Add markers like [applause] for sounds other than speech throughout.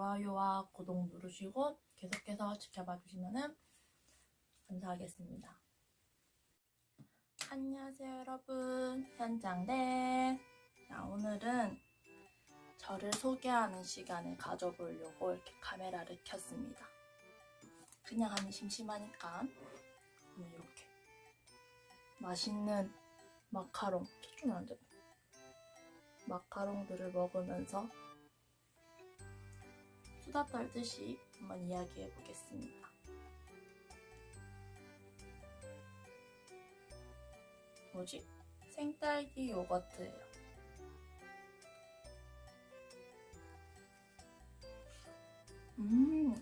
좋아요와 구독 누르시고 계속해서 지켜봐 주시면 감사하겠습니다. 안녕하세요 여러분 현장대 자, 오늘은 저를 소개하는 시간을 가져보려고 이렇게 카메라를 켰습니다. 그냥 하면 심심하니까 이렇게 맛있는 마카롱 초점 안 돼. 마카롱들을 먹으면서 수다 떨듯이 한번 이야기해 보겠습니다. 뭐지? 생딸기 요거트예요. 음,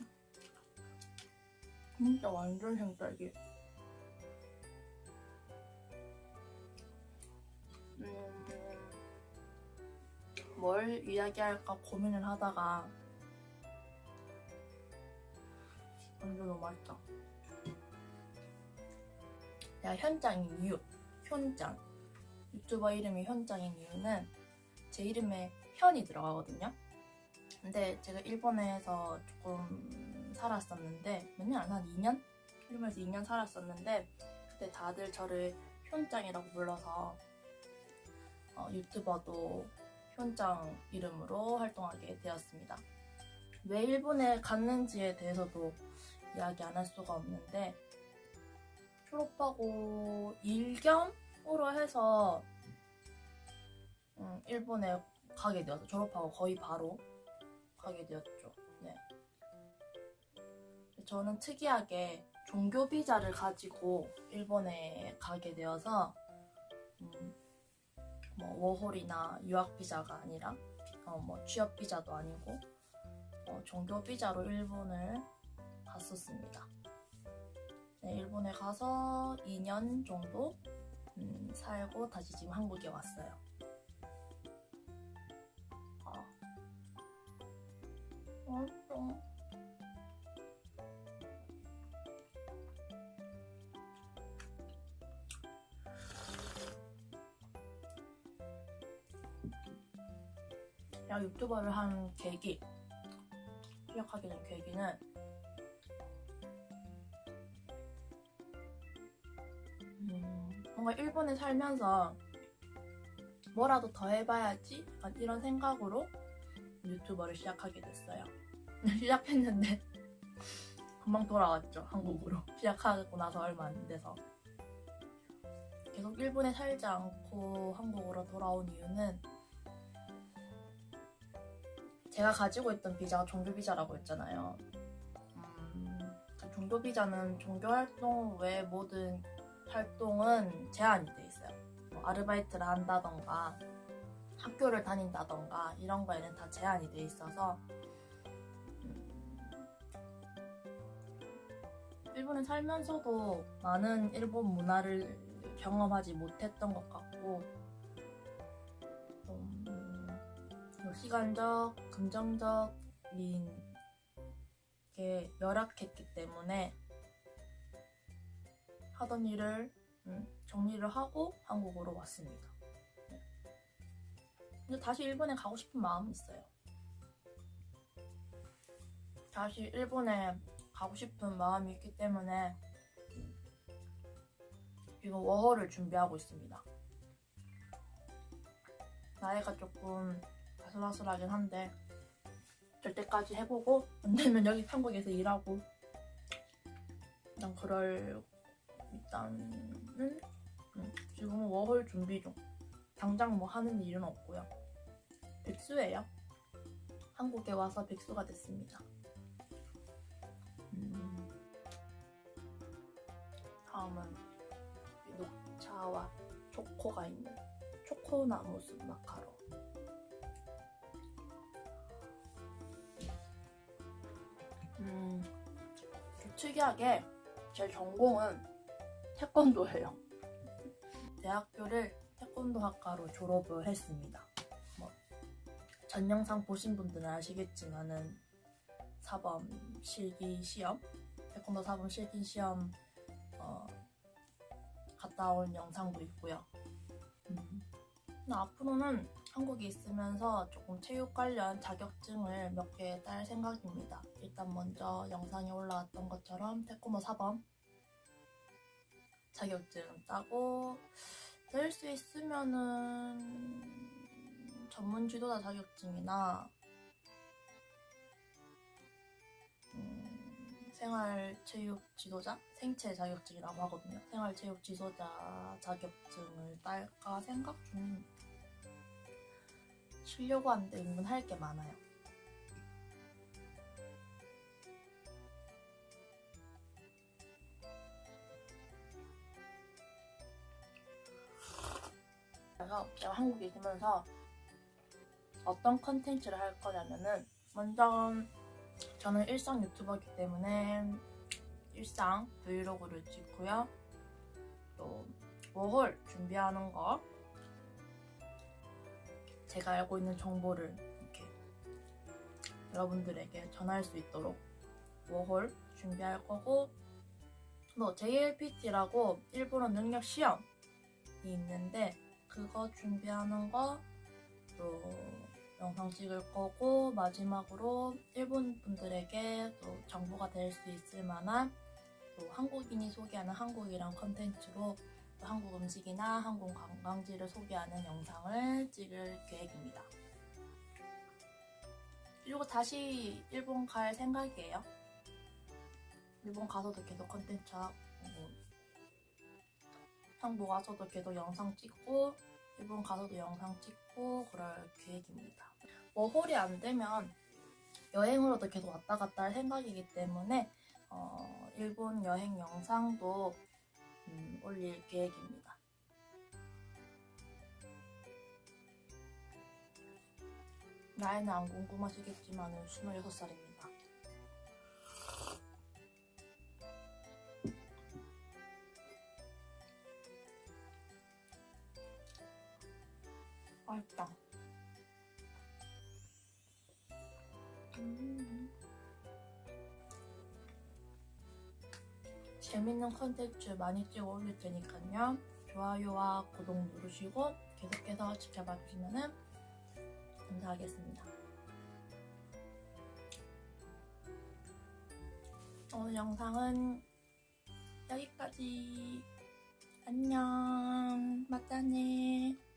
진짜 완전 생딸기. 음, 뭘 이야기할까 고민을 하다가 완전 너무 맛있다. 내가 현장인 이유, 현장. 유튜버 이름이 현장인 이유는 제 이름에 현이 들어가거든요. 근데 제가 일본에서 조금 살았었는데 몇년안한 2년? 일본에서 2년 살았었는데 그때 다들 저를 현장이라고 불러서 어, 유튜버도 현장 이름으로 활동하게 되었습니다. 왜 일본에 갔는지에 대해서도 이야기 안 할 수가 없는데 졸업하고 일겸으로 해서 음, 일본에 가게 되어서 졸업하고 거의 바로 가게 되었죠. 네. 저는 특이하게 종교 비자를 가지고 일본에 가게 되어서 음, 뭐 워홀이나 유학 비자가 아니라 어, 뭐 취업 비자도 아니고 어, 종교 비자로 일본을 갔었습니다. 네, 일본에 가서 2년 정도 음, 살고 다시 지금 한국에 왔어요. 아, 맛있어. 야 유튜버를 한 계기 시작하게 된 계기는 음, 뭔가 일본에 살면서 뭐라도 더 해봐야지? 이런 생각으로 유튜버를 시작하게 됐어요. [laughs] 시작했는데 [laughs] 금방 돌아왔죠 한국으로. 시작하고 나서 얼마 안 돼서. 계속 일본에 살지 않고 한국으로 돌아온 이유는 제가 가지고 있던 비자가 종교 비자라고 했잖아요. 음, 그 종교 비자는 종교 활동 외 모든 활동은 제한이 돼 있어요. 뭐 아르바이트를 한다던가 학교를 다닌다던가 이런 거에는 다 제한이 돼 있어서 음, 일본에 살면서도 많은 일본 문화를 경험하지 못했던 것 같고 좀뭐 시간적, 금전적인 게 열악했기 때문에 하던 일을 음, 정리를 하고 한국으로 왔습니다. 네. 근데 다시 일본에 가고 싶은 마음은 있어요. 다시 일본에 가고 싶은 마음이 있기 때문에 이거 워홀을 준비하고 있습니다. 나이가 조금 아슬아슬하긴 한데 될 때까지 해보고 안 되면 여기 한국에서 일하고. 일단 그럴 일단은 음, 지금은 워홀 준비 중. 당장 뭐 하는 일은 없고요. 백수예요. 한국에 와서 백수가 됐습니다. 음, 다음은 이 녹차와 초코가 있는 초코나무 숲 마카롱 특이하게 제 전공은 태권도예요. 대학교를 태권도 학과로 졸업을 했습니다. 뭐, 전 영상 보신 분들은 아시겠지만은 사범 실기 시험, 태권도 사범 실기 시험 어, 갔다 온 영상도 있고요. 음, 근데 앞으로는 한국에 있으면서 조금 체육 관련 자격증을 몇 개 딸 생각입니다. 일단 먼저 영상에 올라왔던 것처럼 태권도 사범 자격증 따고 될 수 있으면은 전문 지도자 자격증이나 음, 생활체육 지도자 생체 자격증이라고 하거든요. 생활체육 지도자 자격증을 딸까 생각 중입니다. 쉬려고 하는데 은근 할게 많아요. 그래서 제가 한국에 있으면서 어떤 컨텐츠를 할 거냐면은 먼저 저는 일상 유튜버이기 때문에 일상 브이로그를 찍고요. 또 워홀 준비하는 거 제가 알고 있는 정보를 이렇게 여러분들에게 전할 수 있도록 워홀 준비할 거고 뭐 JLPT라고 일본어 능력 시험이 있는데 그거 준비하는 거 또 영상 찍을 거고 마지막으로 일본 분들에게 또 정보가 될 수 있을 만한 또 한국인이 소개하는 한국이란 컨텐츠로 또 한국 음식이나 한국 관광지를 소개하는 영상을 찍을 계획입니다. 그리고 다시 일본 갈 생각이에요. 일본 가서도 계속 컨텐츠 하고 한국 와서도 계속 영상 찍고 일본 가서도 영상 찍고 그럴 계획입니다. 워홀이 안 되면 여행으로도 계속 왔다 갔다 할 생각이기 때문에 어, 일본 여행 영상도 음, 올릴 계획입니다. 나이는 안 궁금하시겠지만 26살입니다. 맛있다. 재밌는 컨텐츠 많이 찍어 올릴 테니까요. 좋아요와 구독 누르시고 계속해서 지켜봐 주시면 감사하겠습니다. 오늘 영상은 여기까지. 안녕. 맞다네.